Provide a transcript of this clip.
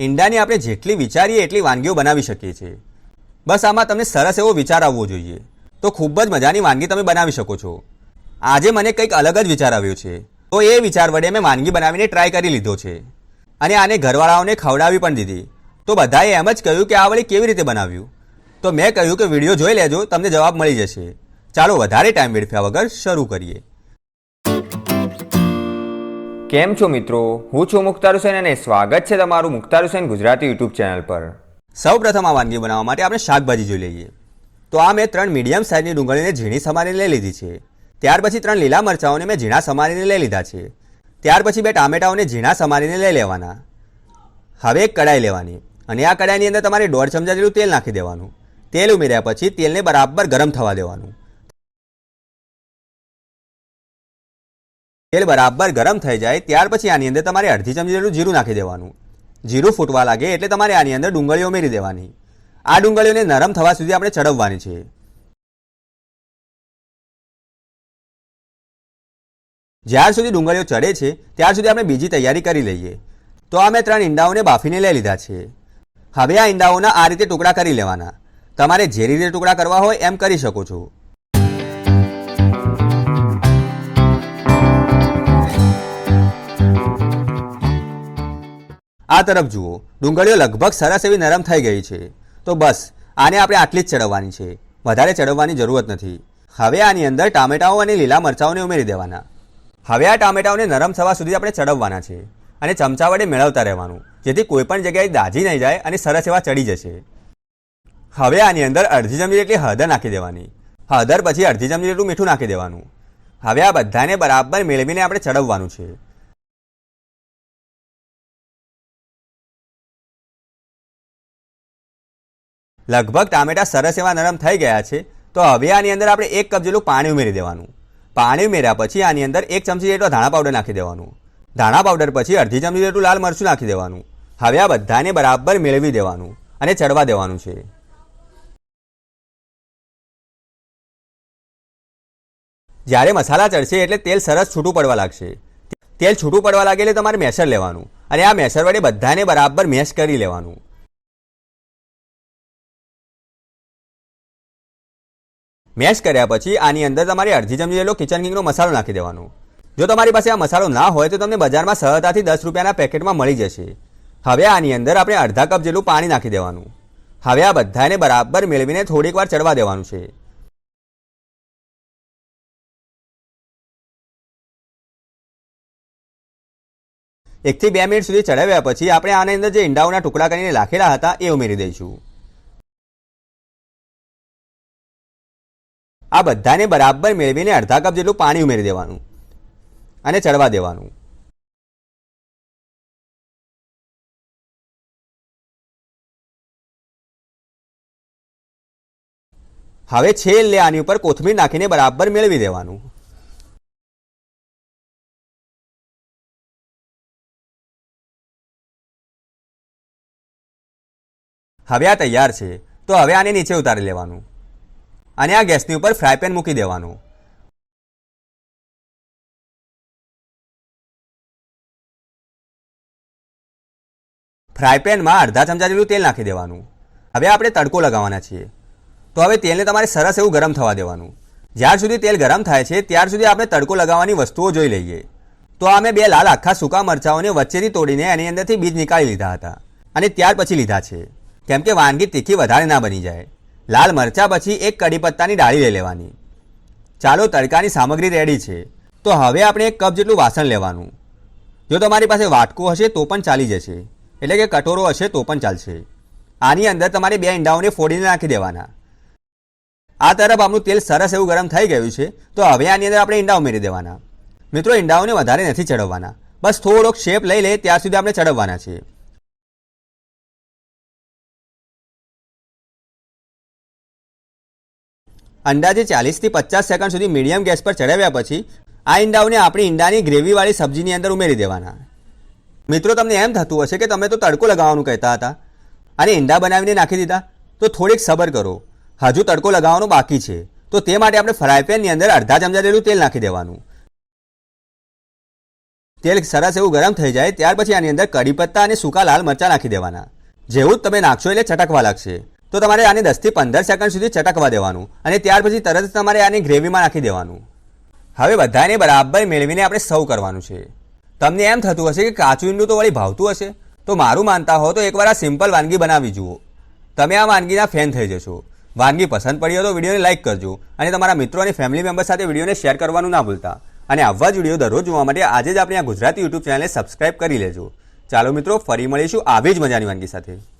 ઈંડાની આપણે જેટલી વિચારીએ એટલી વાનગીઓ બનાવી શકીએ છીએ. બસ આમાં તમને સરસ એવો વિચાર આવવો જોઈએ. તો ખૂબ જ મજાની વાનગી તમે બનાવી શકો છો. આજે મને કંઈક અલગ જ વિચાર આવ્યો છે. તો એ વિચાર વડે મેં વાનગી બનાવીને ટ્રાય કરી લીધો છે. અને આને ઘરવાળાઓને ખવડાવી પણ દીધી. તો બધાએ એમ જ કહ્યું કે આ વળી કેવી રીતે બનાવ્યું? તો મેં કહ્યું કે વીડિયો જોઈ લેજો, તમને જવાબ મળી જશે. ચાલો વધારે ટાઈમ વેડફ્યા વગર શરૂ કરીએ. કેમ છો મિત્રો? હું છું મુખ્તાર હુસેન અને સ્વાગત છે તમારું મુખ્તાર હુસેન ગુજરાતી યુટ્યુબ ચેનલ પર. સૌપ્રથમ આ વાનગી બનાવવા માટે આપણે શાકભાજી જોઈ લઈએ. તો આ મેં ત્રણ મીડિયમ સાઇઝની ડુંગળીને ઝીણી સમારીને લઈ લીધી છે. ત્યાર પછી ત્રણ લીલા મરચાઓને મેં ઝીણા સમારીને લઈ લીધા છે. ત્યાર પછી બે ટામેટાઓને ઝીણા સમારીને લઈ લેવાના. હવે એક કડાઈ લેવાની અને આ કડાઈની અંદર તમારે દોઢ ચમચા જેટલું તેલ નાખી દેવાનું. તેલ ઉમેર્યા પછી તેલને બરાબર ગરમ થવા દેવાનું. તેલ બરાબર ગરમ થઈ જાય, ત્યાર પછી આની અંદર તમારે અડધી ચમચી જેટલું જીરું નાખી દેવાનું. જીરું ફૂટવા લાગે એટલે તમારે આની અંદર ડુંગળીઓ ઉમેરી દેવાની. આ ડુંગળીઓને નરમ થવા સુધી આપણે ચડવવાની છે. જ્યાર સુધી ડુંગળીઓ ચડે છે, ત્યાર સુધી આપણે બીજી તૈયારી કરી લઈએ. તો આ મેં ત્રણ ઈંડાઓને બાફીને લઈ લીધા છે. હવે આ ઈંડાઓના આ રીતે ટુકડા કરી લેવાના. તમારે જે રીતે ટુકડા કરવા હોય એમ કરી શકો છો. આ તરફ જુઓ, ડુંગળીઓ લગભગ સરસ એવી નરમ થઈ ગઈ છે. તો બસ, આને આપણે આટલી જ ચડવવાની છે. વધારે ચડવવાની જરૂરત નથી. હવે આની અંદર ટામેટાઓ અને લીલા મરચાઓને ઉમેરી દેવાના. હવે આ ટામેટાઓને નરમ થવા સુધી આપણે ચડવવાના છે અને ચમચા વડે મેળવતા રહેવાનું, જેથી કોઈ પણ જગ્યાએ દાજી નહીં જાય અને સરસ એવા ચડી જશે. હવે આની અંદર અડધી ચમચી જેટલી હળદર નાખી દેવાની. હળદર પછી અડધી ચમચી જેટલું મીઠું નાખી દેવાનું. હવે આ બધાને બરાબર મેળવીને આપણે ચડવવાનું છે. લગભગ ટામેટા સરસ એવા નરમ થઈ ગયા છે, તો હવે આની અંદર આપણે એક કપ જેટલું પાણી ઉમેરી દેવાનું. પાણી ઉમેર્યા પછી આની અંદર એક ચમચી જેટલો ધાણા પાવડર નાખી દેવાનું. ધાણા પાવડર પછી અડધી ચમચી જેટલું લાલ મરચું નાખી દેવાનું. હવે આ બધાને બરાબર મેળવી દેવાનું અને ચડવા દેવાનું છે. જ્યારે મસાલા ચડશે એટલે તેલ સરસ છૂટું પડવા લાગશે. તેલ છૂટું પડવા લાગે એટલે તમારે મેસર લેવાનું અને આ મેસર વડે બધાને બરાબર મેશ કરી લેવાનું. મેશ કર્યા પછી આની અંદર તમારે અડધી ચમચી જેટલો કિચન કિંગનો મસાલો નાખી દેવાનો. જો તમારી પાસે આ મસાલો ના હોય તો તમને બજારમાં સરળતાથી દસ રૂપિયાના પેકેટમાં મળી જશે. હવે આની અંદર આપણે અડધા કપ જેટલું પાણી નાખી દેવાનું. હવે આ બધાને બરાબર મેળવીને થોડીક વાર ચડવા દેવાનું છે. એકથી બે મિનિટ સુધી ચડાવ્યા પછી આપણે આની અંદર જે ઈંડાઓના ટુકડા કરીને રાખેલા હતા એ ઉમેરી દઈશું. આ બધાને બરાબર મેળવીને અડધા કપ જેટલું પાણી ઉમેરી દેવાનું અને ચડવા દેવાનું. હવે છેલ્લે આની ઉપર કોથમીર નાખીને બરાબર મેળવી દેવાનું. હવે આ તૈયાર છે. તો હવે આને નીચે ઉતારી લેવાનું. અને આ ગેસની ઉપર ફ્રાય પેન મૂકી દેવાનું. ફ્રાય પેનમાં અડધા ચમચા જેટલું તેલ નાખી દેવાનું. હવે આપણે તડકો લગાવવાના છીએ. તો હવે તેલને તમારે સરસ એવું ગરમ થવા દેવાનું. જ્યાર સુધી તેલ ગરમ થાય છે, ત્યાર સુધી આપણે તડકો લગાવવાની વસ્તુઓ જોઈ લઈએ. તો આ મેં બે લાલ આખા સૂકા મરચાઓને વચ્ચેથી તોડીને એની અંદરથી બીજ નીકાળી લીધા હતા. અને ત્યાર પછી લીધા છે. કેમ કે વાનગી તીખી વધારે ના બની જાય. લાલ મરચા પછી એક કઢી પત્તાની ડાળી લઈ લેવાની. ચાલો તડકાની સામગ્રી રેડી છે. તો હવે આપણે એક કપ જેટલું વાસણ લેવાનું. જો તમારી પાસે વાટકો હશે તો પણ ચાલી જશે. એટલે કે કટોરો હશે તો પણ ચાલશે. આની અંદર તમારે બે ઈંડાઓને ફોડીને નાખી દેવાના. આ તરફ આપણું તેલ સરસ એવું ગરમ થઈ ગયું છે, તો હવે આની અંદર આપણે ઈંડા ઉમેરી દેવાના. મિત્રો, ઈંડાઓને વધારે નથી ચડવવાના. બસ થોડોક શેપ લઈ લે, ત્યાં સુધી આપણે ચડવવાના છે અંદાજે ચાલીસથી પચાસ સેકન્ડ સુધી મીડિયમ ગેસ પર ચડાવ્યા પછી આ ઈંડાઓને આપણી ઈંડાની ગ્રેવીવાળી સબ્જીની અંદર ઉમેરી દેવાના. મિત્રો, તમને એમ થતું હશે કે તમે તો તડકો લગાવવાનું કહેતા હતા અને ઈંડા બનાવીને નાખી દીધા. તો થોડીક સબર કરો. હજુ તડકો લગાવવાનો બાકી છે. તો તે માટે આપણે ફ્રાય પેનની અંદર અડધા ચમચા જેટલું તેલ નાખી દેવાનું. તેલ સરસ એવું ગરમ થઈ જાય, ત્યાર પછી આની અંદર કઢી પત્તા અને સૂકા લાલ મરચાં નાખી દેવાના. જેવું જ તમે નાખશો એટલે ચટકવા લાગશે. તો તમારે આને દસથી પંદર સેકન્ડ સુધી ચટકવા દેવાનું અને ત્યાર પછી તરત જ તમારે આને ગ્રેવીમાં નાખી દેવાનું. હવે બધાને બરાબર મેળવીને આપણે સર્વ કરવાનું છે. તમને એમ થતું હશે કે કાચું ઈંડું તો વળી ભાવતું હશે. તો મારું માનતા હો તો એકવાર આ સિમ્પલ વાનગી બનાવી જુઓ. તમે આ વાનગીના ફેન થઈ જશો. વાનગી પસંદ પડી હોય તો વિડીયોને લાઇક કરજો અને તમારા મિત્રો અને ફેમિલી મેમ્બર સાથે વિડીયોને શેર કરવાનું ના ભૂલતા. અને આવા જ વીડિયો દરરોજ જોવા માટે આજે જ આપણે આ ગુજરાતી યુટ્યુબ ચેનલને સબસ્ક્રાઇબ કરી લેજો. ચાલો મિત્રો, ફરી મળીશું આવી જ મજાની વાનગી સાથે.